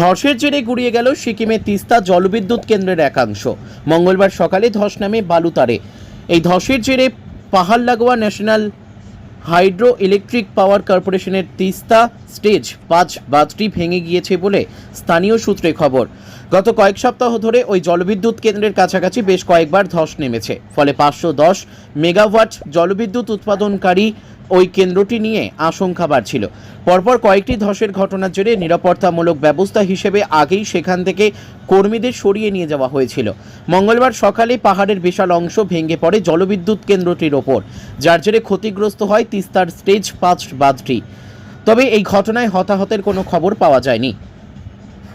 ধসের জেরে গুড়িয়ে গেল সিকিমের তিস্তা জলবিদ্যুৎ কেন্দ্রের একাংশ। মঙ্গলবার সকালে ধস নামে বালুতারে এই ধসের জেরে পাহাড় লাগোয়া ন্যাশনাল হাইড্রো ইলেকট্রিক পাওয়ার কর্পোরেশনের তিস্তা স্টেজ পাঁচ বাঁধটি ভেঙে গিয়েছে বলে স্থানীয় সূত্রে খবর। গত কয়েক সপ্তাহ ধরে ওই জলবিদ্যুৎ কেন্দ্রের কাছাকাছি বেশ কয়েকবার ধস নেমেছে। ফলে পাঁচশো দশ মেগাওয়াট জলবিদ্যুৎ উৎপাদনকারী ওই কেন্দ্রটি নিয়ে আশঙ্কা বাড়ছিল। পরপর কয়েকটি ধসের ঘটনার জেরে নিরাপত্তামূলক ব্যবস্থা হিসেবে আগেই সেখান থেকে কর্মীদের সরিয়ে নিয়ে যাওয়া হয়েছিল। মঙ্গলবার সকালে পাহাড়ের বিশাল অংশ ভেঙে পড়ে জলবিদ্যুৎ কেন্দ্রটির ওপর, যার জেরে ক্ষতিগ্রস্ত হয় তিস্তার স্টেজ পাঁচ বাঁধটি। তবে এই ঘটনায় হতাহতের কোনো খবর পাওয়া যায়নি।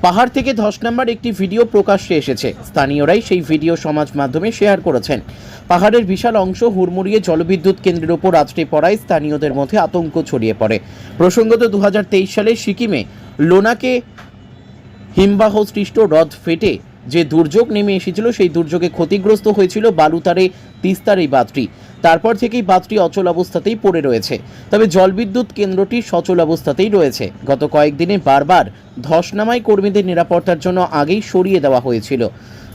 পাহাড় থেকে ধস নাম্বার একটি ভিডিও প্রকাশ্যে এসেছে। স্থানীয়রাই সেই ভিডিও সমাজ মাধ্যমে শেয়ার করেছেন। পাহাড়ের বিশাল অংশ হুড়মুড়িয়ে জলবিদ্যুৎ কেন্দ্রের ওপর আছড়ে পড়ায় স্থানীয়দের মধ্যে আতঙ্ক ছড়িয়ে পড়ে। প্রসঙ্গত দু হাজার তেইশ সালে সিকিমে লোনাকে হিমবাহ সৃষ্ট হ্রদ ফেটে যে দুর্যোগ নেমে এসেছিল, সেই দুর্যোগে ক্ষতিগ্রস্ত হয়েছিল বালুতারে তিস্তার এই বাঁধটি। তারপর থেকেই বাঁধটি অচল অবস্থাতেই পড়ে রয়েছে। তবে জলবিদ্যুৎ কেন্দ্রটি সচল অবস্থাতেই রয়েছে। গত কয়েকদিনে বারবার ধস নামায় কর্মীদের নিরাপত্তার জন্য আগেই সরিয়ে দেওয়া হয়েছিল।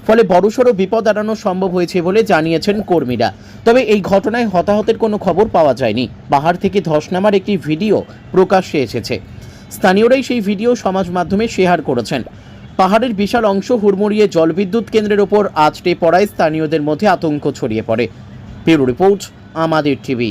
ফলে বড়সড় বিপদ এড়ানো সম্ভব হয়েছে বলে জানিয়েছেন কর্মীরা। তবে এই ঘটনায় হতাহতের কোনো খবর পাওয়া যায়নি। পাহাড় থেকে ধস নামার একটি ভিডিও প্রকাশ্যে এসেছে। স্থানীয়রাই সেই ভিডিও সমাজ মাধ্যমে শেয়ার করেছেন। পাহাড়ের বিশাল অংশ হুড়মুড়িয়ে জলবিদ্যুৎ কেন্দ্রের ওপর আছড়ে পড়ায় স্থানীয়দের মধ্যে আতঙ্ক ছড়িয়ে পড়ে। ব্যুরো রিপোর্ট আমাদের টিভি।